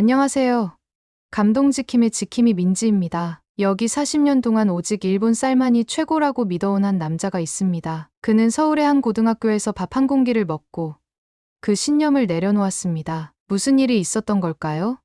안녕하세요. 감동지킴의 지킴이 민지입니다. 여기 40년 동안 오직 일본 쌀만이 최고라고 믿어온 한 남자가 있습니다. 그는 서울의 한 고등학교에서 밥 한 공기를 먹고 그 신념을 내려놓았습니다. 무슨 일이 있었던 걸까요?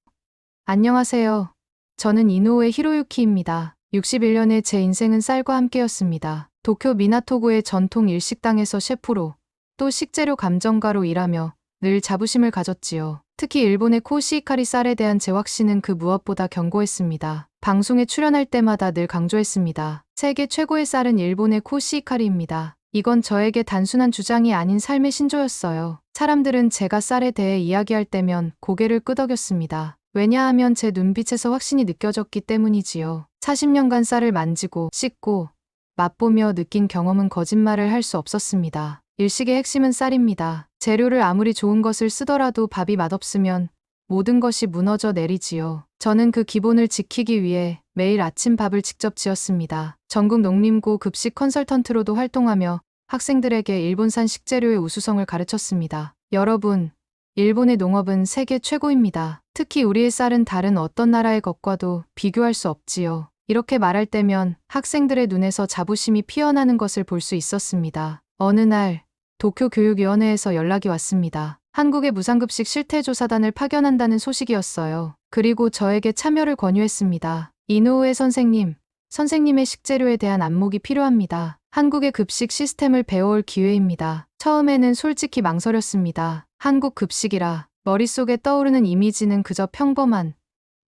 안녕하세요. 저는 이노우의 히로유키입니다. 61년의 제 인생은 쌀과 함께였습니다. 도쿄 미나토구의 전통 일식당에서 셰프로 또 식재료 감정가로 일하며 늘 자부심을 가졌지요. 특히 일본의 코시히카리 쌀에 대한 제 확신은 그 무엇보다 견고했습니다. 방송에 출연할 때마다 늘 강조했습니다. 세계 최고의 쌀은 일본의 코시히카리입니다. 이건 저에게 단순한 주장이 아닌 삶의 신조였어요. 사람들은 제가 쌀에 대해 이야기할 때면 고개를 끄덕였습니다. 왜냐하면 제 눈빛에서 확신이 느껴졌기 때문이지요. 40년간 쌀을 만지고 씻고 맛보며 느낀 경험은 거짓말을 할 수 없었습니다. 일식의 핵심은 쌀입니다. 재료를 아무리 좋은 것을 쓰더라도 밥이 맛없으면 모든 것이 무너져 내리지요. 저는 그 기본을 지키기 위해 매일 아침 밥을 직접 지었습니다. 전국 농림고 급식 컨설턴트로도 활동하며 학생들에게 일본산 식재료의 우수성을 가르쳤습니다. 여러분, 일본의 농업은 세계 최고입니다. 특히 우리의 쌀은 다른 어떤 나라의 것과도 비교할 수 없지요. 이렇게 말할 때면 학생들의 눈에서 자부심이 피어나는 것을 볼 수 있었습니다. 어느 날 도쿄 교육위원회에서 연락이 왔습니다. 한국의 무상급식 실태조사단을 파견한다는 소식이었어요. 그리고 저에게 참여를 권유했습니다. 이노우에 선생님, 선생님의 식재료에 대한 안목이 필요합니다. 한국의 급식 시스템을 배워올 기회입니다. 처음에는 솔직히 망설였습니다. 한국 급식이라 머릿속에 떠오르는 이미지는 그저 평범한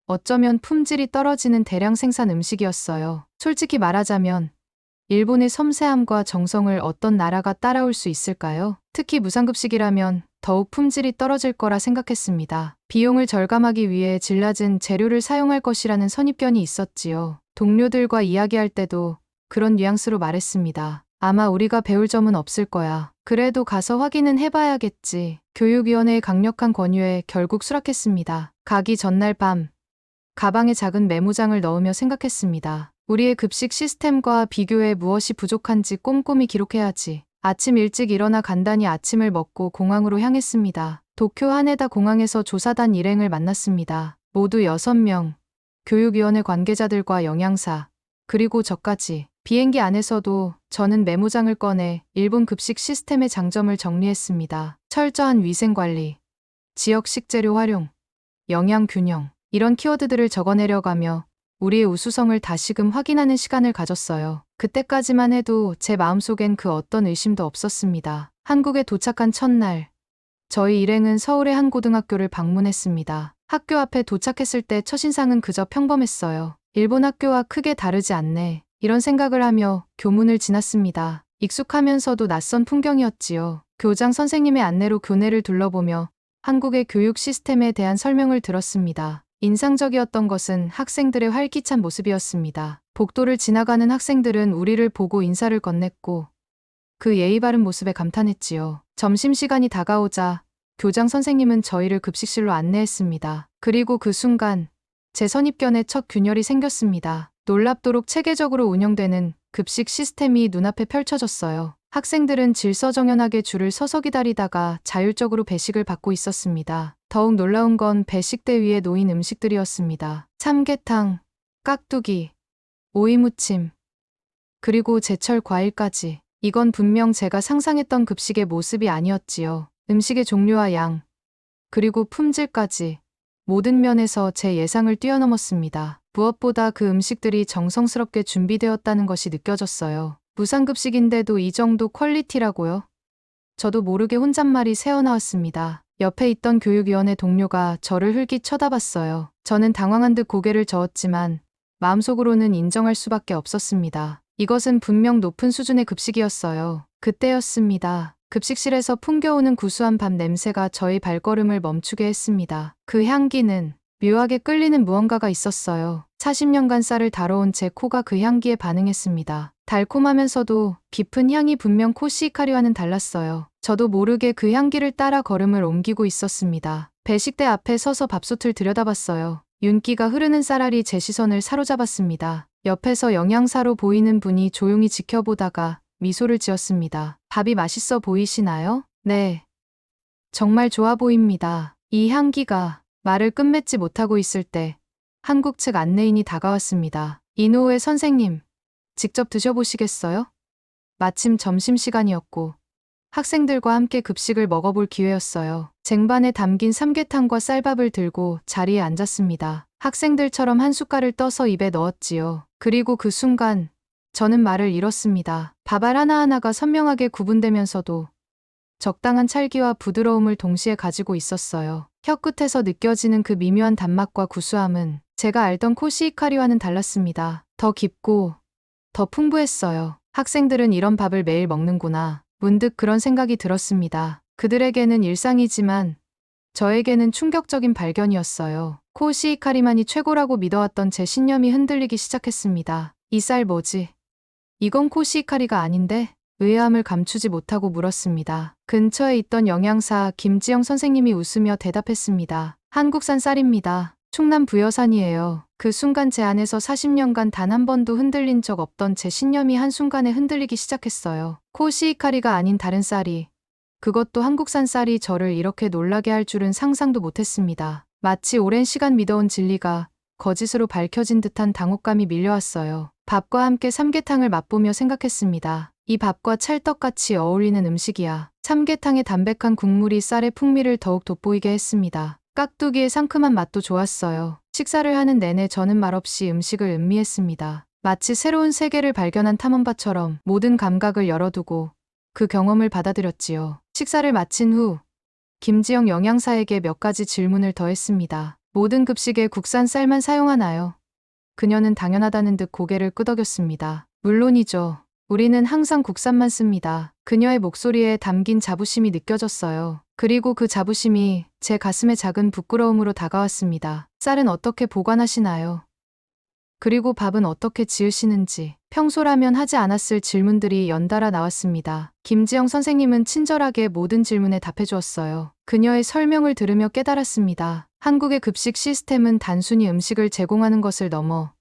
어쩌면 품질이 떨어지는 대량 생산 음식이었어요. 솔직히 말하자면 일본의 섬세함과 정성을 어떤 나라가 따라올 수 있을까요? 특히 무상급식이라면 더욱 품질이 떨어질 거라 생각했습니다. 비용을 절감하기 위해 질 낮은 재료를 사용할 것이라는 선입견이 있었지요. 동료들과 이야기할 때도 그런 뉘앙스로 말했습니다. 아마 우리가 배울 점은 없을 거야. 그래도 가서 확인은 해봐야겠지. 교육위원회의 강력한 권유에 결국 수락했습니다. 가기 전날 밤, 가방에 작은 메모장을 넣으며 생각했습니다. 우리의 급식 시스템과 비교해 무엇이 부족한지 꼼꼼히 기록해야지. 아침 일찍 일어나 간단히 아침을 먹고 공항으로 향했습니다. 도쿄 하네다 공항에서 조사단 일행을 만났습니다. 모두 6명. 교육위원회 관계자들과 영양사, 그리고 저까지. 비행기 안에서도 저는 메모장을 꺼내 일본 급식 시스템의 장점을 정리했습니다. 철저한 위생관리, 지역 식재료 활용, 영양 균형, 이런 키워드들을 적어내려가며 우리의 우수성을 다시금 확인하는 시간을 가졌어요. 그때까지만 해도 제 마음속엔 그 어떤 의심도 없었습니다. 한국에 도착한 첫날, 저희 일행은 서울의 한 고등학교를 방문했습니다. 학교 앞에 도착했을 때 첫인상은 그저 평범했어요. 일본 학교와 크게 다르지 않네. 이런 생각을 하며 교문을 지났습니다. 익숙하면서도 낯선 풍경이었지요. 교장 선생님의 안내로 교내를 둘러보며 한국의 교육 시스템에 대한 설명을 들었습니다. 인상적이었던 것은 학생들의 활기찬 모습이었습니다. 복도를 지나가는 학생들은 우리를 보고 인사를 건넸고 그 예의 바른 모습에 감탄했지요. 점심시간이 다가오자 교장 선생님은 저희를 급식실로 안내했습니다. 그리고 그 순간 제 선입견에 첫 균열이 생겼습니다. 놀랍도록 체계적으로 운영되는 급식 시스템이 눈앞에 펼쳐졌어요. 학생들은 질서정연하게 줄을 서서 기다리다가 자율적으로 배식을 받고 있었습니다. 더욱 놀라운 건 배식대 위에 놓인 음식들이었습니다. 삼계탕, 깍두기, 오이무침, 그리고 제철 과일까지. 이건 분명 제가 상상했던 급식의 모습이 아니었지요. 음식의 종류와 양, 그리고 품질까지 모든 면에서 제 예상을 뛰어넘었습니다. 무엇보다 그 음식들이 정성스럽게 준비되었다는 것이 느껴졌어요. 무상급식인데도 이 정도 퀄리티라고요? 저도 모르게 혼잣말이 새어나왔습니다. 옆에 있던 교육위원회 동료가 저를 흘기 쳐다봤어요. 저는 당황한 듯 고개를 저었지만 마음속으로는 인정할 수밖에 없었습니다. 이것은 분명 높은 수준의 급식이었어요. 그때였습니다. 급식실에서 풍겨오는 구수한 밥 냄새가 저의 발걸음을 멈추게 했습니다. 그 향기는 묘하게 끌리는 무언가가 있었어요. 40년간 쌀을 다뤄온 제 코가 그 향기에 반응했습니다. 달콤하면서도 깊은 향이 분명 코시히카리와는 달랐어요. 저도 모르게 그 향기를 따라 걸음을 옮기고 있었습니다. 배식대 앞에 서서 밥솥을 들여다봤어요. 윤기가 흐르는 쌀알이 제 시선을 사로잡았습니다. 옆에서 영양사로 보이는 분이 조용히 지켜보다가 미소를 지었습니다. 밥이 맛있어 보이시나요? 네. 정말 좋아 보입니다. 이 향기가 말을 끝맺지 못하고 있을 때 한국 측 안내인이 다가왔습니다. 이노우의 선생님, 직접 드셔보시겠어요? 마침 점심시간이었고 학생들과 함께 급식을 먹어볼 기회였어요. 쟁반에 담긴 삼계탕과 쌀밥을 들고 자리에 앉았습니다. 학생들처럼 한 숟갈을 떠서 입에 넣었지요. 그리고 그 순간 저는 말을 잃었습니다. 밥알 하나하나가 선명하게 구분되면서도 적당한 찰기와 부드러움을 동시에 가지고 있었어요. 혀끝에서 느껴지는 그 미묘한 단맛과 구수함은 제가 알던 코시히카리와는 달랐습니다. 더 깊고 더 풍부했어요. 학생들은 이런 밥을 매일 먹는구나. 문득 그런 생각이 들었습니다. 그들에게는 일상이지만 저에게는 충격적인 발견이었어요. 코시히카리만이 최고라고 믿어왔던 제 신념이 흔들리기 시작했습니다. 이 쌀 뭐지? 이건 코시히카리가 아닌데? 의아함을 감추지 못하고 물었습니다. 근처에 있던 영양사 김지영 선생님이 웃으며 대답했습니다. 한국산 쌀입니다. 충남 부여산이에요. 그 순간 제 안에서 40년간 단 한 번도 흔들린 적 없던 제 신념이 한순간에 흔들리기 시작했어요. 코시히카리가 아닌 다른 쌀이 그것도 한국산 쌀이 저를 이렇게 놀라게 할 줄은 상상도 못했습니다. 마치 오랜 시간 믿어온 진리가 거짓으로 밝혀진 듯한 당혹감이 밀려왔어요. 밥과 함께 삼계탕을 맛보며 생각했습니다. 이 밥과 찰떡같이 어울리는 음식이야. 삼계탕의 담백한 국물이 쌀의 풍미를 더욱 돋보이게 했습니다. 깍두기의 상큼한 맛도 좋았어요. 식사를 하는 내내 저는 말없이 음식을 음미했습니다. 마치 새로운 세계를 발견한 탐험가처럼 모든 감각을 열어두고 그 경험을 받아들였지요. 식사를 마친 후 김지영 영양사에게 몇 가지 질문을 더했습니다. 모든 급식에 국산 쌀만 사용하나요? 그녀는 당연하다는 듯 고개를 끄덕였습니다. 물론이죠. 우리는 항상 국산만 씁니다. 그녀의 목소리에 담긴 자부심이 느껴졌어요. 그리고 그 자부심이 제 가슴에 작은 부끄러움으로 다가왔습니다. 쌀은 어떻게 보관하시나요? 그리고 밥은 어떻게 지으시는지 평소라면 하지 않았을 질문들이 연달아 나왔습니다. 김지영 선생님은 친절하게 모든 질문에 답해 주었어요. 그녀의 설명을 들으며 깨달았습니다. 한국의 급식 시스템은 단순히 음식을 제공하는 것을 넘어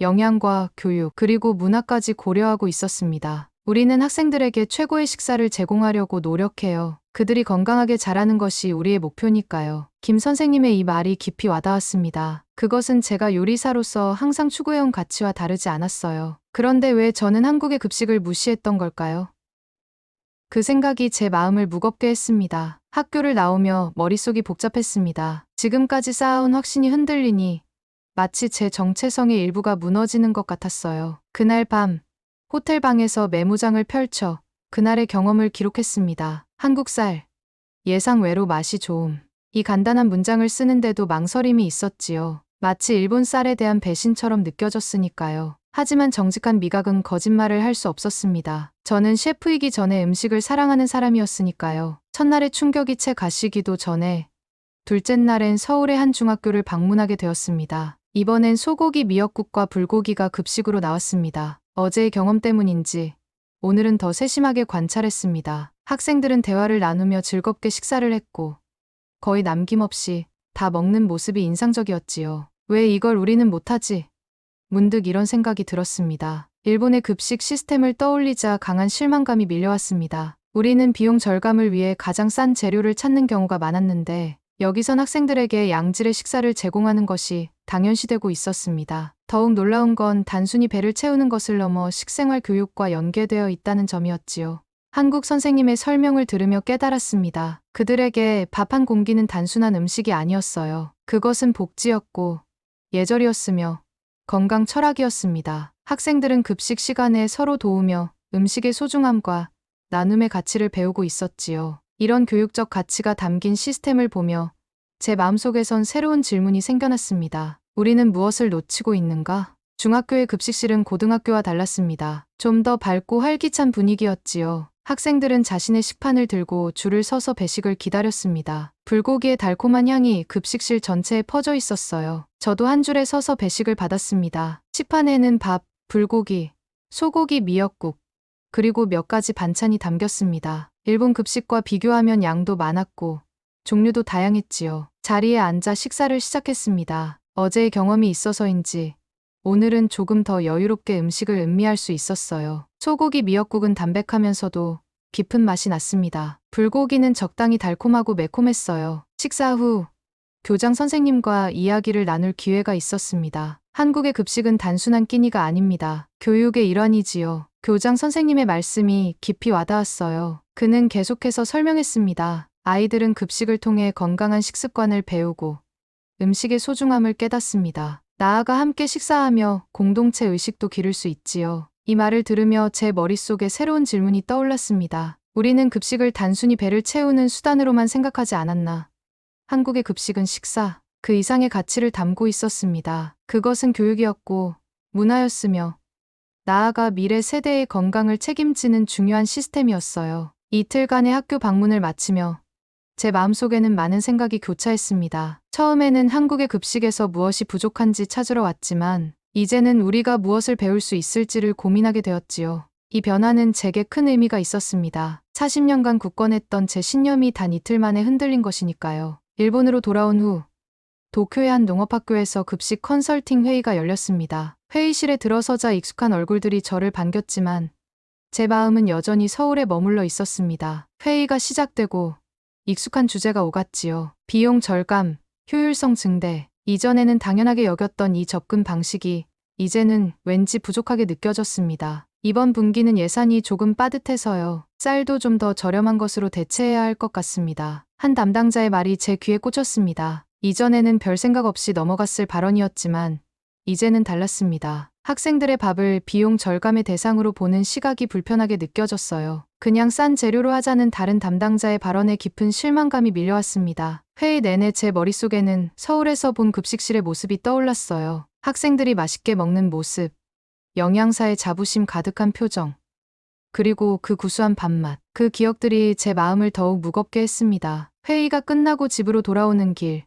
영양과 교육, 그리고 문화까지 고려하고 있었습니다. 우리는 학생들에게 최고의 식사를 제공하려고 노력해요. 그들이 건강하게 자라는 것이 우리의 목표니까요. 김 선생님의 이 말이 깊이 와닿았습니다. 그것은 제가 요리사로서 항상 추구해온 가치와 다르지 않았어요. 그런데 왜 저는 한국의 급식을 무시했던 걸까요? 그 생각이 제 마음을 무겁게 했습니다. 학교를 나오며 머릿속이 복잡했습니다. 지금까지 쌓아온 확신이 흔들리니 마치 제 정체성의 일부가 무너지는 것 같았어요. 그날 밤 호텔 방에서 메모장을 펼쳐 그날의 경험을 기록했습니다. 한국쌀 예상 외로 맛이 좋음. 이 간단한 문장을 쓰는데도 망설임이 있었지요. 마치 일본 쌀에 대한 배신처럼 느껴졌으니까요. 하지만 정직한 미각은 거짓말을 할 수 없었습니다. 저는 셰프이기 전에 음식을 사랑하는 사람이었으니까요. 첫날의 충격이 채 가시기도 전에 둘째 날엔 서울의 한 중학교를 방문하게 되었습니다. 이번엔 소고기 미역국과 불고기가 급식으로 나왔습니다. 어제의 경험 때문인지 오늘은 더 세심하게 관찰했습니다. 학생들은 대화를 나누며 즐겁게 식사를 했고 거의 남김없이 다 먹는 모습이 인상적이었지요. 왜 이걸 우리는 못하지? 문득 이런 생각이 들었습니다. 일본의 급식 시스템을 떠올리자 강한 실망감이 밀려왔습니다. 우리는 비용 절감을 위해 가장 싼 재료를 찾는 경우가 많았는데 여기선 학생들에게 양질의 식사를 제공하는 것이 당연시되고 있었습니다. 더욱 놀라운 건 단순히 배를 채우는 것을 넘어 식생활 교육과 연계되어 있다는 점이었지요. 한국 선생님의 설명을 들으며 깨달았습니다. 그들에게 밥 한 공기는 단순한 음식이 아니었어요. 그것은 복지였고 예절이었으며 건강 철학이었습니다. 학생들은 급식 시간에 서로 도우며 음식의 소중함과 나눔의 가치를 배우고 있었지요. 이런 교육적 가치가 담긴 시스템을 보며 제 마음속에선 새로운 질문이 생겨났습니다. 우리는 무엇을 놓치고 있는가? 중학교의 급식실은 고등학교와 달랐습니다. 좀 더 밝고 활기찬 분위기였지요. 학생들은 자신의 식판을 들고 줄을 서서 배식을 기다렸습니다. 불고기의 달콤한 향이 급식실 전체에 퍼져 있었어요. 저도 한 줄에 서서 배식을 받았습니다. 식판에는 밥, 불고기, 소고기 미역국, 그리고 몇 가지 반찬이 담겼습니다. 일본 급식과 비교하면 양도 많았고 종류도 다양했지요. 자리에 앉아 식사를 시작했습니다. 어제의 경험이 있어서인지 오늘은 조금 더 여유롭게 음식을 음미할 수 있었어요. 소고기 미역국은 담백하면서도 깊은 맛이 났습니다. 불고기는 적당히 달콤하고 매콤했어요. 식사 후 교장 선생님과 이야기를 나눌 기회가 있었습니다. 한국의 급식은 단순한 끼니가 아닙니다. 교육의 일환이지요. 교장 선생님의 말씀이 깊이 와닿았어요. 그는 계속해서 설명했습니다. 아이들은 급식을 통해 건강한 식습관을 배우고 음식의 소중함을 깨닫습니다. 나아가 함께 식사하며 공동체 의식도 기를 수 있지요. 이 말을 들으며 제 머릿속에 새로운 질문이 떠올랐습니다. 우리는 급식을 단순히 배를 채우는 수단으로만 생각하지 않았나. 한국의 급식은 식사, 그 이상의 가치를 담고 있었습니다. 그것은 교육이었고, 문화였으며, 나아가 미래 세대의 건강을 책임지는 중요한 시스템이었어요. 이틀간의 학교 방문을 마치며 제 마음속에는 많은 생각이 교차했습니다. 처음에는 한국의 급식에서 무엇이 부족한지 찾으러 왔지만 이제는 우리가 무엇을 배울 수 있을지를 고민하게 되었지요. 이 변화는 제게 큰 의미가 있었습니다. 40년간 굳건했던 제 신념이 단 이틀 만에 흔들린 것이니까요. 일본으로 돌아온 후 도쿄의 한 농업학교에서 급식 컨설팅 회의가 열렸습니다. 회의실에 들어서자 익숙한 얼굴들이 저를 반겼지만 제 마음은 여전히 서울에 머물러 있었습니다. 회의가 시작되고 익숙한 주제가 오갔지요. 비용 절감, 효율성 증대. 이전에는 당연하게 여겼던 이 접근 방식이 이제는 왠지 부족하게 느껴졌습니다. 이번 분기는 예산이 조금 빠듯해서요. 쌀도 좀 더 저렴한 것으로 대체해야 할 것 같습니다. 한 담당자의 말이 제 귀에 꽂혔습니다. 이전에는 별 생각 없이 넘어갔을 발언이었지만 이제는 달랐습니다. 학생들의 밥을 비용 절감의 대상으로 보는 시각이 불편하게 느껴졌어요. 그냥 싼 재료로 하자는 다른 담당자의 발언에 깊은 실망감이 밀려왔습니다. 회의 내내 제 머릿속에는 서울에서 본 급식실의 모습이 떠올랐어요. 학생들이 맛있게 먹는 모습, 영양사의 자부심 가득한 표정, 그리고 그 구수한 밥맛, 그 기억들이 제 마음을 더욱 무겁게 했습니다. 회의가 끝나고 집으로 돌아오는 길,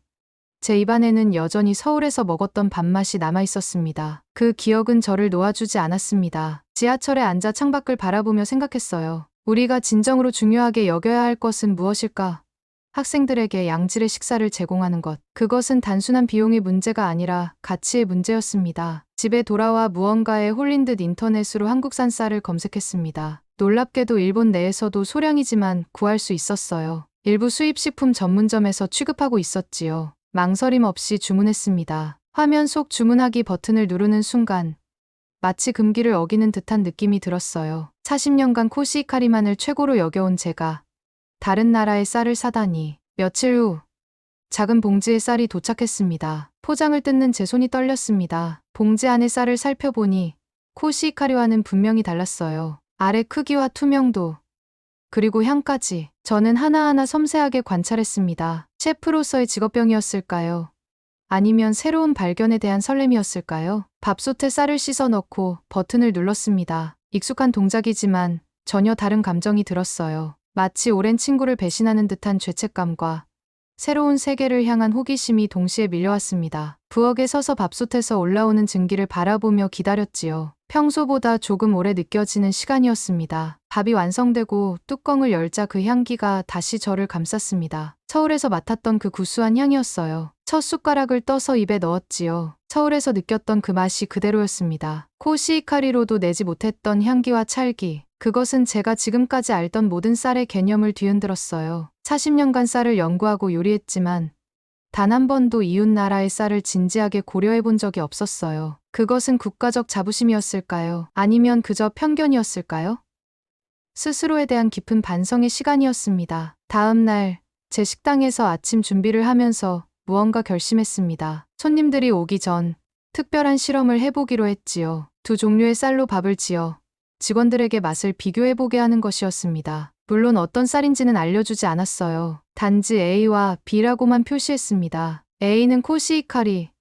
제 입안에는 여전히 서울에서 먹었던 밥맛이 남아 있었습니다. 그 기억은 저를 놓아주지 않았습니다. 지하철에 앉아 창밖을 바라보며 생각했어요. 우리가 진정으로 중요하게 여겨야 할 것은 무엇일까? 학생들에게 양질의 식사를 제공하는 것. 그것은 단순한 비용의 문제가 아니라 가치의 문제였습니다. 집에 돌아와 무언가에 홀린 듯 인터넷으로 한국산 쌀을 검색했습니다. 놀랍게도 일본 내에서도 소량이지만 구할 수 있었어요. 일부 수입식품 전문점에서 취급하고 있었지요. 망설임 없이 주문했습니다. 화면 속 주문하기 버튼을 누르는 순간 마치 금기를 어기는 듯한 느낌이 들었어요. 40년간 코시히카리만을 최고로 여겨온 제가 다른 나라의 쌀을 사다니 며칠 후 작은 봉지에 쌀이 도착했습니다. 포장을 뜯는 제 손이 떨렸습니다. 봉지 안의 쌀을 살펴보니 코시히카리와는 분명히 달랐어요. 아래 크기와 투명도 그리고 향까지 저는 하나하나 섬세하게 관찰했습니다. 셰프로서의 직업병이었을까요? 아니면 새로운 발견에 대한 설렘이었을까요? 밥솥에 쌀을 씻어 넣고 버튼을 눌렀습니다. 익숙한 동작이지만 전혀 다른 감정이 들었어요. 마치 오랜 친구를 배신하는 듯한 죄책감과 새로운 세계를 향한 호기심이 동시에 밀려왔습니다. 부엌에 서서 밥솥에서 올라오는 증기를 바라보며 기다렸지요. 평소보다 조금 오래 느껴지는 시간이었습니다. 밥이 완성되고 뚜껑을 열자 그 향기가 다시 저를 감쌌습니다. 서울에서 맡았던 그 구수한 향이었어요. 첫 숟가락을 떠서 입에 넣었지요. 서울에서 느꼈던 그 맛이 그대로였습니다. 코시히카리로도 내지 못했던 향기와 찰기. 그것은 제가 지금까지 알던 모든 쌀의 개념을 뒤흔들었어요. 40년간 쌀을 연구하고 요리했지만 단 한 번도 이웃 나라의 쌀을 진지하게 고려해 본 적이 없었어요. 그것은 국가적 자부심이었을까요? 아니면 그저 편견이었을까요? 스스로에 대한 깊은 반성의 시간이었습니다. 다음 날, 제 식당에서 아침 준비를 하면서 무언가 결심했습니다. 손님들이 오기 전 특별한 실험을 해보기로 했지요. 두 종류의 쌀로 밥을 지어 직원들에게 맛을 비교해보게 하는 것이었습니다. 물론 어떤 쌀인지는 알려주지 않았어요. 단지 A와 B라고만 표시했습니다. A는 코시히카리,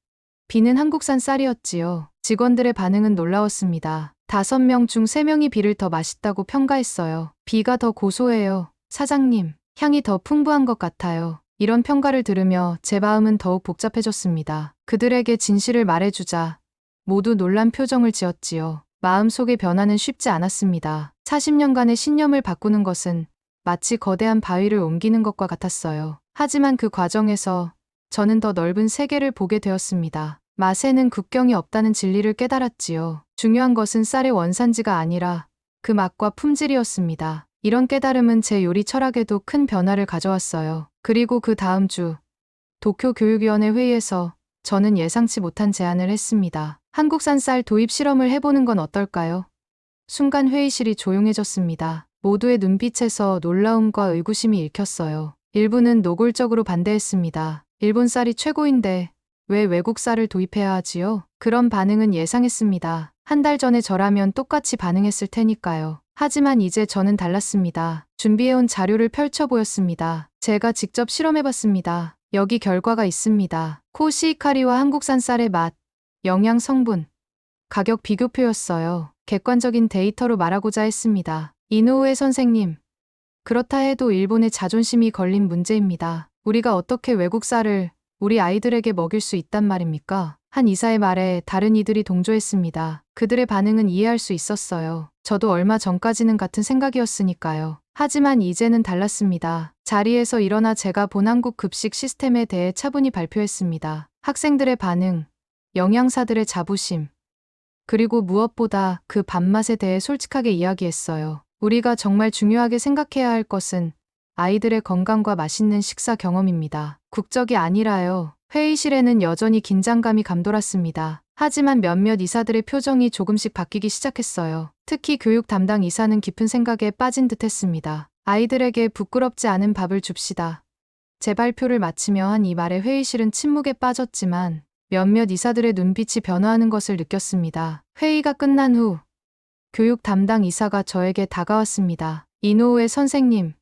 B는 한국산 쌀이었지요. 직원들의 반응은 놀라웠습니다. 다섯 명 중 세 명이 B를 더 맛있다고 평가했어요. B가 더 고소해요. 사장님, 향이 더 풍부한 것 같아요. 이런 평가를 들으며 제 마음은 더욱 복잡해졌습니다. 그들에게 진실을 말해주자 모두 놀란 표정을 지었지요. 마음속의 변화는 쉽지 않았습니다. 40년간의 신념을 바꾸는 것은 마치 거대한 바위를 옮기는 것과 같았어요. 하지만 그 과정에서 저는 더 넓은 세계를 보게 되었습니다. 맛에는 국경이 없다는 진리를 깨달았지요. 중요한 것은 쌀의 원산지가 아니라 그 맛과 품질이었습니다. 이런 깨달음은 제 요리 철학에도 큰 변화를 가져왔어요. 그리고 그 다음 주 도쿄 교육위원회 회의에서 저는 예상치 못한 제안을 했습니다. 한국산 쌀 도입 실험을 해보는 건 어떨까요? 순간 회의실이 조용해졌습니다. 모두의 눈빛에서 놀라움과 의구심이 읽혔어요. 일부는 노골적으로 반대했습니다. 일본 쌀이 최고인데 왜 외국 쌀을 도입해야 하지요? 그런 반응은 예상했습니다. 한 달 전에 저라면 똑같이 반응했을 테니까요. 하지만 이제 저는 달랐습니다. 준비해온 자료를 펼쳐 보였습니다. 제가 직접 실험해봤습니다. 여기 결과가 있습니다. 코시히카리와 한국산 쌀의 맛, 영양 성분, 가격 비교표였어요. 객관적인 데이터로 말하고자 했습니다. 이노우에 선생님. 그렇다 해도 일본의 자존심이 걸린 문제입니다. 우리가 어떻게 외국 쌀을 우리 아이들에게 먹일 수 있단 말입니까? 한 이사의 말에 다른 이들이 동조했습니다. 그들의 반응은 이해할 수 있었어요. 저도 얼마 전까지는 같은 생각이었으니까요. 하지만 이제는 달랐습니다. 자리에서 일어나 제가 본 한국 급식 시스템에 대해 차분히 발표했습니다. 학생들의 반응, 영양사들의 자부심, 그리고 무엇보다 그 밥맛에 대해 솔직하게 이야기했어요. 우리가 정말 중요하게 생각해야 할 것은 아이들의 건강과 맛있는 식사 경험입니다. 국적이 아니라요. 회의실에는 여전히 긴장감이 감돌았습니다. 하지만 몇몇 이사들의 표정이 조금씩 바뀌기 시작했어요. 특히 교육 담당 이사는 깊은 생각에 빠진 듯 했습니다. 아이들에게 부끄럽지 않은 밥을 줍시다. 제 발표를 마치며 한 이 말에 회의실은 침묵에 빠졌지만 몇몇 이사들의 눈빛이 변화하는 것을 느꼈습니다. 회의가 끝난 후 교육 담당 이사가 저에게 다가왔습니다. 이노우의 선생님,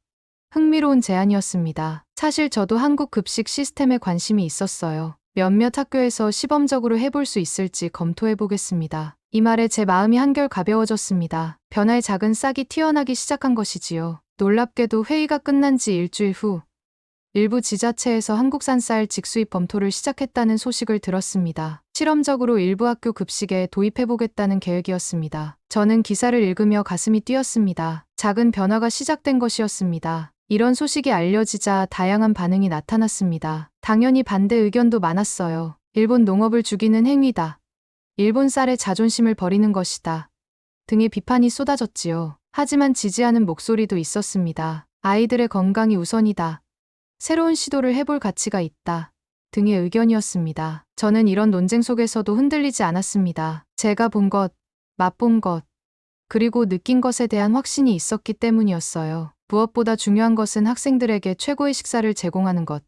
흥미로운 제안이었습니다. 사실 저도 한국 급식 시스템에 관심이 있었어요. 몇몇 학교에서 시범적으로 해볼 수 있을지 검토해 보겠습니다. 이 말에 제 마음이 한결 가벼워졌습니다. 변화의 작은 싹이 튀어나기 시작한 것이지요. 놀랍게도 회의가 끝난 지 일주일 후 일부 지자체에서 한국산 쌀 직수입 검토를 시작했다는 소식을 들었습니다. 실험적으로 일부 학교 급식에 도입해보겠다는 계획이었습니다. 저는 기사를 읽으며 가슴이 뛰었습니다. 작은 변화가 시작된 것이었습니다. 이런 소식이 알려지자 다양한 반응이 나타났습니다. 당연히 반대 의견도 많았어요. 일본 농업을 죽이는 행위다. 일본 쌀의 자존심을 버리는 것이다. 등의 비판이 쏟아졌지요. 하지만 지지하는 목소리도 있었습니다. 아이들의 건강이 우선이다. 새로운 시도를 해볼 가치가 있다. 등의 의견이었습니다. 저는 이런 논쟁 속에서도 흔들리지 않았습니다. 제가 본 것, 맛본 것, 그리고 느낀 것에 대한 확신이 있었기 때문이었어요. 무엇보다 중요한 것은 학생들에게 최고의 식사를 제공하는 것.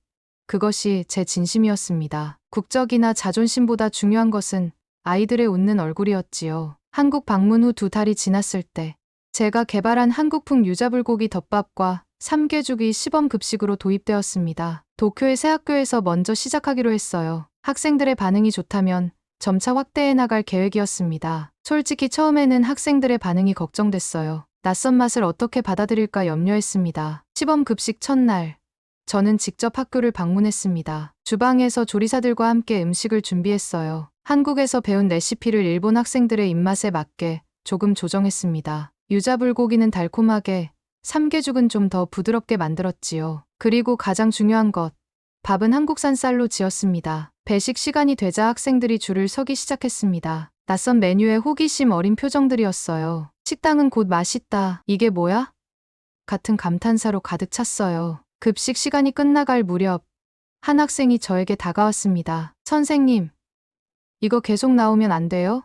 그것이 제 진심이었습니다. 국적이나 자존심보다 중요한 것은 아이들의 웃는 얼굴이었지요. 한국 방문 후 두 달이 지났을 때 제가 개발한 한국풍 유자불고기 덮밥과 삼계죽이 시범 급식으로 도입되었습니다. 도쿄의 새 학교에서 먼저 시작하기로 했어요. 학생들의 반응이 좋다면 점차 확대해 나갈 계획이었습니다. 솔직히 처음에는 학생들의 반응이 걱정됐어요. 낯선 맛을 어떻게 받아들일까 염려했습니다. 시범 급식 첫날, 저는 직접 학교를 방문했습니다. 주방에서 조리사들과 함께 음식을 준비했어요. 한국에서 배운 레시피를 일본 학생들의 입맛에 맞게 조금 조정했습니다. 유자불고기는 달콤하게, 삼계죽은 좀 더 부드럽게 만들었지요. 그리고 가장 중요한 것, 밥은 한국산 쌀로 지었습니다. 배식 시간이 되자 학생들이 줄을 서기 시작했습니다. 낯선 메뉴에 호기심 어린 표정들이었어요. 식당은 곧 맛있다. 이게 뭐야? 같은 감탄사로 가득 찼어요. 급식 시간이 끝나갈 무렵, 한 학생이 저에게 다가왔습니다. 선생님, 이거 계속 나오면 안 돼요?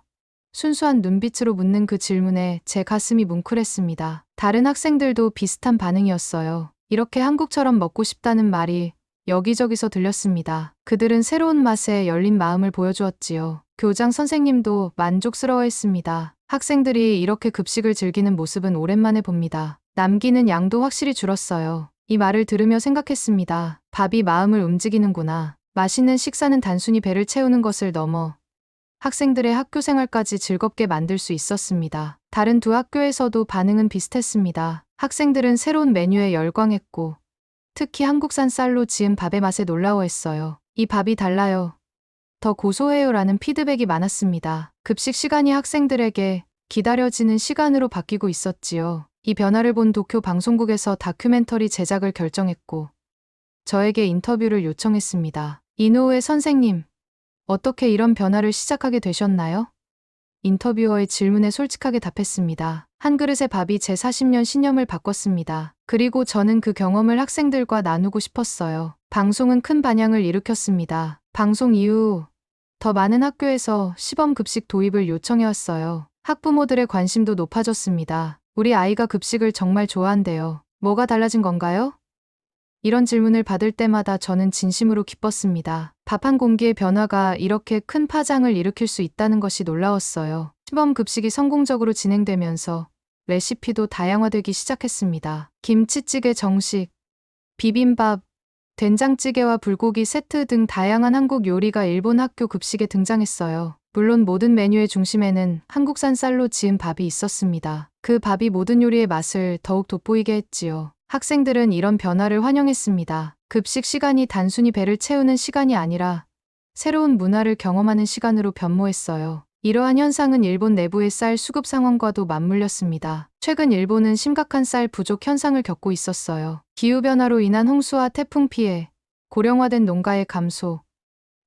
순수한 눈빛으로 묻는 그 질문에 제 가슴이 뭉클했습니다. 다른 학생들도 비슷한 반응이었어요. 이렇게 한국처럼 먹고 싶다는 말이 여기저기서 들렸습니다. 그들은 새로운 맛에 열린 마음을 보여주었지요. 교장 선생님도 만족스러워했습니다. 학생들이 이렇게 급식을 즐기는 모습은 오랜만에 봅니다. 남기는 양도 확실히 줄었어요. 이 말을 들으며 생각했습니다. 밥이 마음을 움직이는구나. 맛있는 식사는 단순히 배를 채우는 것을 넘어 학생들의 학교 생활까지 즐겁게 만들 수 있었습니다. 다른 두 학교에서도 반응은 비슷했습니다. 학생들은 새로운 메뉴에 열광했고, 특히 한국산 쌀로 지은 밥의 맛에 놀라워했어요. 이 밥이 달라요. 더 고소해요 라는 피드백이 많았습니다. 급식 시간이 학생들에게 기다려지는 시간으로 바뀌고 있었지요. 이 변화를 본 도쿄 방송국에서 다큐멘터리 제작을 결정했고, 저에게 인터뷰를 요청했습니다. 이노우의 선생님, 어떻게 이런 변화를 시작하게 되셨나요? 인터뷰어의 질문에 솔직하게 답했습니다. 한 그릇의 밥이 제 40년 신념을 바꿨습니다. 그리고 저는 그 경험을 학생들과 나누고 싶었어요. 방송은 큰 반향을 일으켰습니다. 방송 이후 더 많은 학교에서 시범 급식 도입을 요청해왔어요. 학부모들의 관심도 높아졌습니다. 우리 아이가 급식을 정말 좋아한대요. 뭐가 달라진 건가요? 이런 질문을 받을 때마다 저는 진심으로 기뻤습니다. 밥 한 공기의 변화가 이렇게 큰 파장을 일으킬 수 있다는 것이 놀라웠어요. 시범 급식이 성공적으로 진행되면서 레시피도 다양화되기 시작했습니다. 김치찌개 정식, 비빔밥, 된장찌개와 불고기 세트 등 다양한 한국 요리가 일본 학교 급식에 등장했어요. 물론 모든 메뉴의 중심에는 한국산 쌀로 지은 밥이 있었습니다. 그 밥이 모든 요리의 맛을 더욱 돋보이게 했지요. 학생들은 이런 변화를 환영했습니다. 급식 시간이 단순히 배를 채우는 시간이 아니라 새로운 문화를 경험하는 시간으로 변모했어요. 이러한 현상은 일본 내부의 쌀 수급 상황과도 맞물렸습니다. 최근 일본은 심각한 쌀 부족 현상을 겪고 있었어요. 기후변화로 인한 홍수와 태풍 피해, 고령화된 농가의 감소,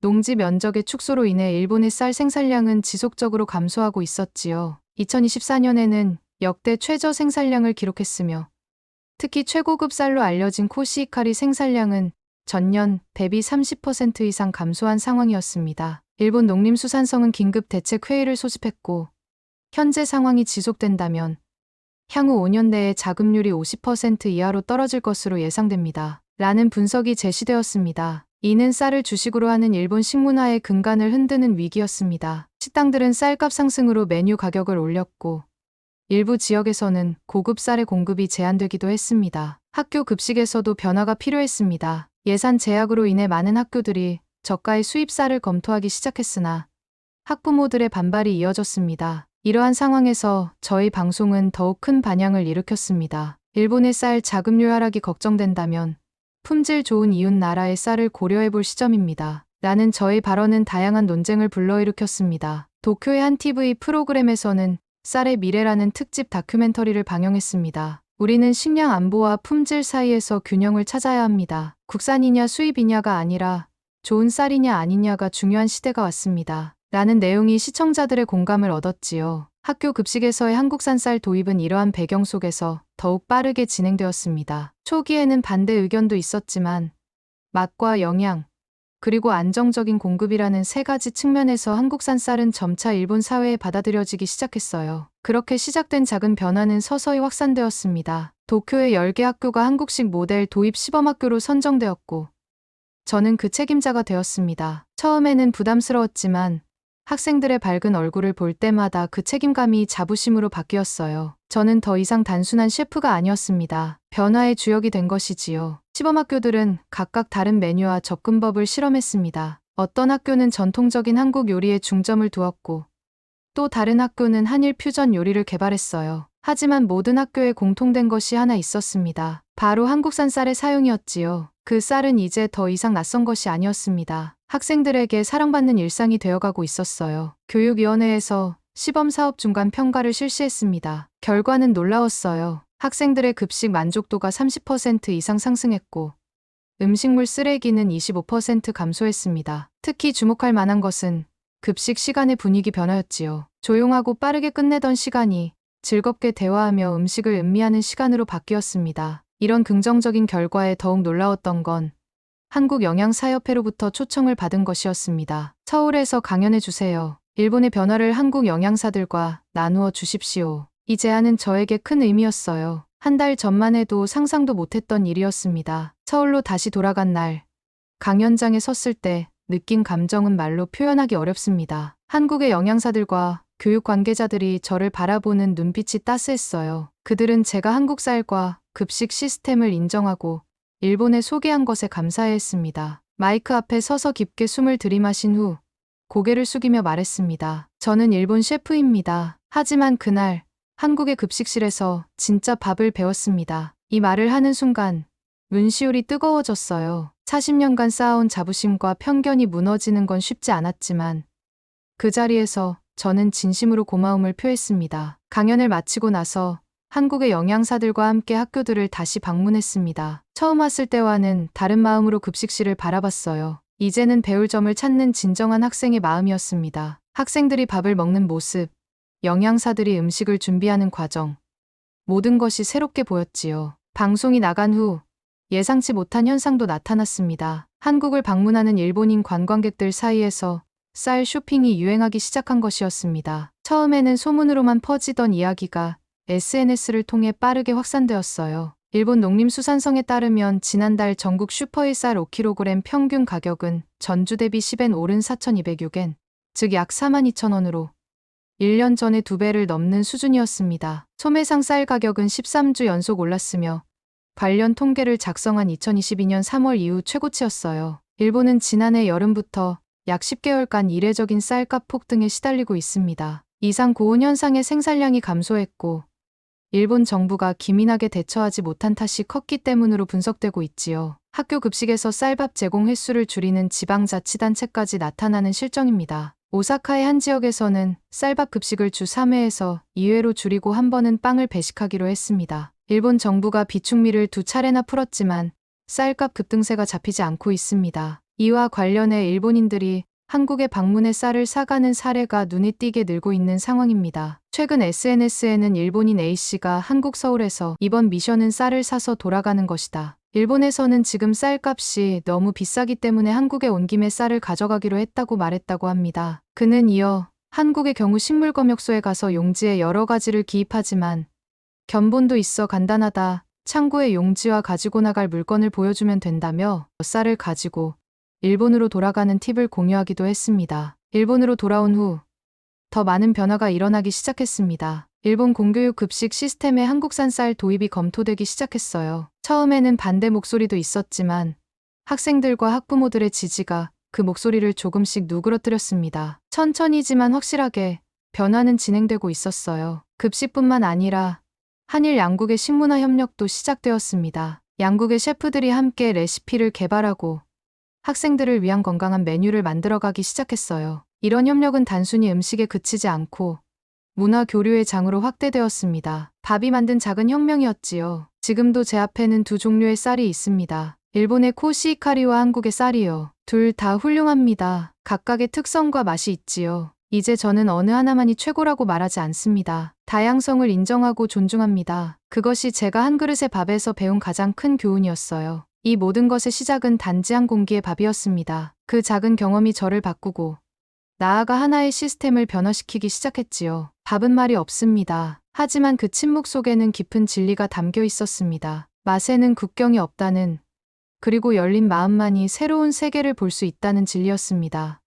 농지 면적의 축소로 인해 일본의 쌀 생산량은 지속적으로 감소하고 있었지요. 2024년에는 역대 최저 생산량을 기록했으며 특히 최고급 쌀로 알려진 코시히카리 생산량은 전년 대비 30% 이상 감소한 상황이었습니다. 일본 농림수산성은 긴급 대책 회의를 소집했고 현재 상황이 지속된다면 향후 5년 내에 자급률이 50% 이하로 떨어질 것으로 예상됩니다. 라는 분석이 제시되었습니다. 이는 쌀을 주식으로 하는 일본 식문화의 근간을 흔드는 위기였습니다. 식당들은 쌀값 상승으로 메뉴 가격을 올렸고 일부 지역에서는 고급 쌀의 공급이 제한되기도 했습니다. 학교 급식에서도 변화가 필요했습니다. 예산 제약으로 인해 많은 학교들이 저가의 수입 쌀을 검토하기 시작했으나 학부모들의 반발이 이어졌습니다. 이러한 상황에서 저희 방송은 더욱 큰 반향을 일으켰습니다. 일본의 쌀 자급률 하락이 걱정된다면 품질 좋은 이웃 나라의 쌀을 고려해 볼 시점입니다. 라는 저의 발언은 다양한 논쟁을 불러일으켰습니다. 도쿄의 한 TV 프로그램에서는 쌀의 미래라는 특집 다큐멘터리를 방영했습니다. 우리는 식량 안보와 품질 사이에서 균형을 찾아야 합니다. 국산이냐 수입이냐가 아니라 좋은 쌀이냐 아니냐가 중요한 시대가 왔습니다. 라는 내용이 시청자들의 공감을 얻었지요. 학교 급식에서의 한국산 쌀 도입은 이러한 배경 속에서 더욱 빠르게 진행되었습니다. 초기에는 반대 의견도 있었지만 맛과 영양, 그리고 안정적인 공급이라는 세 가지 측면에서 한국산 쌀은 점차 일본 사회에 받아들여지기 시작했어요. 그렇게 시작된 작은 변화는 서서히 확산되었습니다. 도쿄의 10개 학교가 한국식 모델 도입 시범학교로 선정되었고, 저는 그 책임자가 되었습니다. 처음에는 부담스러웠지만 학생들의 밝은 얼굴을 볼 때마다 그 책임감이 자부심으로 바뀌었어요. 저는 더 이상 단순한 셰프가 아니었습니다. 변화의 주역이 된 것이지요. 시범학교들은 각각 다른 메뉴와 접근법을 실험했습니다. 어떤 학교는 전통적인 한국 요리에 중점을 두었고, 또 다른 학교는 한일 퓨전 요리를 개발했어요. 하지만 모든 학교에 공통된 것이 하나 있었습니다. 바로 한국산 쌀의 사용이었지요. 그 쌀은 이제 더 이상 낯선 것이 아니었습니다. 학생들에게 사랑받는 일상이 되어가고 있었어요. 교육위원회에서 시범 사업 중간 평가를 실시했습니다. 결과는 놀라웠어요. 학생들의 급식 만족도가 30% 이상 상승했고, 음식물 쓰레기는 25% 감소했습니다. 특히 주목할 만한 것은 급식 시간의 분위기 변화였지요. 조용하고 빠르게 끝내던 시간이 즐겁게 대화하며 음식을 음미하는 시간으로 바뀌었습니다. 이런 긍정적인 결과에 더욱 놀라웠던 건 한국영양사협회로부터 초청을 받은 것이었습니다. 서울에서 강연해 주세요. 일본의 변화를 한국 영양사들과 나누어 주십시오. 이 제안은 저에게 큰 의미였어요. 한 달 전만 해도 상상도 못했던 일이었습니다. 서울로 다시 돌아간 날, 강연장에 섰을 때 느낀 감정은 말로 표현하기 어렵습니다. 한국의 영양사들과 교육 관계자들이 저를 바라보는 눈빛이 따스했어요. 그들은 제가 한국 쌀과 급식 시스템을 인정하고 일본에 소개한 것에 감사해했습니다. 마이크 앞에 서서 깊게 숨을 들이마신 후 고개를 숙이며 말했습니다. 저는 일본 셰프입니다. 하지만 그날 한국의 급식실에서 진짜 밥을 배웠습니다. 이 말을 하는 순간 문시울이 뜨거워졌어요. 40년간 쌓아온 자부심과 편견이 무너지는 건 쉽지 않았지만 그 자리에서 저는 진심으로 고마움을 표했습니다. 강연을 마치고 나서 한국의 영양사들과 함께 학교들을 다시 방문했습니다. 처음 왔을 때와는 다른 마음으로 급식실을 바라봤어요. 이제는 배울 점을 찾는 진정한 학생의 마음이었습니다. 학생들이 밥을 먹는 모습, 영양사들이 음식을 준비하는 과정. 모든 것이 새롭게 보였지요. 방송이 나간 후 예상치 못한 현상도 나타났습니다. 한국을 방문하는 일본인 관광객들 사이에서 쌀 쇼핑이 유행하기 시작한 것이었습니다. 처음에는 소문으로만 퍼지던 이야기가 SNS를 통해 빠르게 확산되었어요. 일본 농림수산성에 따르면 지난달 전국 슈퍼일 쌀 5kg 평균 가격은 전주 대비 10엔 오른 4,206엔, 즉 약 42,000원으로 1년 전에 두 배를 넘는 수준이었습니다. 소매상 쌀 가격은 13주 연속 올랐으며 관련 통계를 작성한 2022년 3월 이후 최고치였어요. 일본은 지난해 여름부터 약 10개월간 이례적인 쌀값 폭등에 시달리고 있습니다. 이상 고온 현상의 생산량이 감소했고 일본 정부가 기민하게 대처하지 못한 탓이 컸기 때문으로 분석되고 있지요. 학교 급식에서 쌀밥 제공 횟수를 줄이는 지방자치단체까지 나타나는 실정입니다. 오사카의 한 지역에서는 쌀밥 급식을 주 3회에서 2회로 줄이고 한 번은 빵을 배식하기로 했습니다. 일본 정부가 비축미를 두 차례나 풀었지만 쌀값 급등세가 잡히지 않고 있습니다. 이와 관련해 일본인들이 한국에 방문해 쌀을 사가는 사례가 눈에 띄게 늘고 있는 상황입니다. 최근 SNS에는 일본인 A씨가 한국 서울에서 이번 미션은 쌀을 사서 돌아가는 것이다. 일본에서는 지금 쌀값이 너무 비싸기 때문에 한국에 온 김에 쌀을 가져가기로 했다고 말했다고 합니다. 그는 이어 한국의 경우 식물검역소에 가서 용지에 여러 가지를 기입하지만 견본도 있어 간단하다. 창고에 용지와 가지고 나갈 물건을 보여주면 된다며 쌀을 가지고 일본으로 돌아가는 팁을 공유하기도 했습니다. 일본으로 돌아온 후 더 많은 변화가 일어나기 시작했습니다. 일본 공교육 급식 시스템에 한국산 쌀 도입이 검토되기 시작했어요. 처음에는 반대 목소리도 있었지만 학생들과 학부모들의 지지가 그 목소리를 조금씩 누그러뜨렸습니다. 천천히지만 확실하게 변화는 진행되고 있었어요. 급식뿐만 아니라 한일 양국의 식문화 협력도 시작되었습니다. 양국의 셰프들이 함께 레시피를 개발하고 학생들을 위한 건강한 메뉴를 만들어가기 시작했어요. 이런 협력은 단순히 음식에 그치지 않고 문화 교류의 장으로 확대되었습니다. 밥이 만든 작은 혁명이었지요. 지금도 제 앞에는 두 종류의 쌀이 있습니다. 일본의 코시히카리와 한국의 쌀이요. 둘 다 훌륭합니다. 각각의 특성과 맛이 있지요. 이제 저는 어느 하나만이 최고라고 말하지 않습니다. 다양성을 인정하고 존중합니다. 그것이 제가 한 그릇의 밥에서 배운 가장 큰 교훈이었어요. 이 모든 것의 시작은 단지 한 공기의 밥이었습니다. 그 작은 경험이 저를 바꾸고 나아가 하나의 시스템을 변화시키기 시작했지요. 밥은 말이 없습니다. 하지만 그 침묵 속에는 깊은 진리가 담겨 있었습니다. 맛에는 국경이 없다는 그리고 열린 마음만이 새로운 세계를 볼 수 있다는 진리였습니다.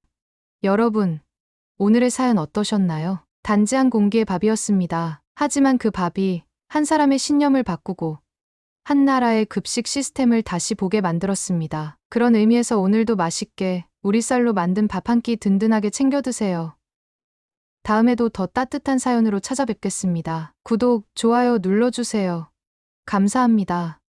여러분, 오늘의 사연 어떠셨나요? 단지 한 공기의 밥이었습니다. 하지만 그 밥이 한 사람의 신념을 바꾸고 한 나라의 급식 시스템을 다시 보게 만들었습니다. 그런 의미에서 오늘도 맛있게 우리 쌀로 만든 밥 한 끼 든든하게 챙겨 드세요. 다음에도 더 따뜻한 사연으로 찾아뵙겠습니다. 구독, 좋아요 눌러주세요. 감사합니다.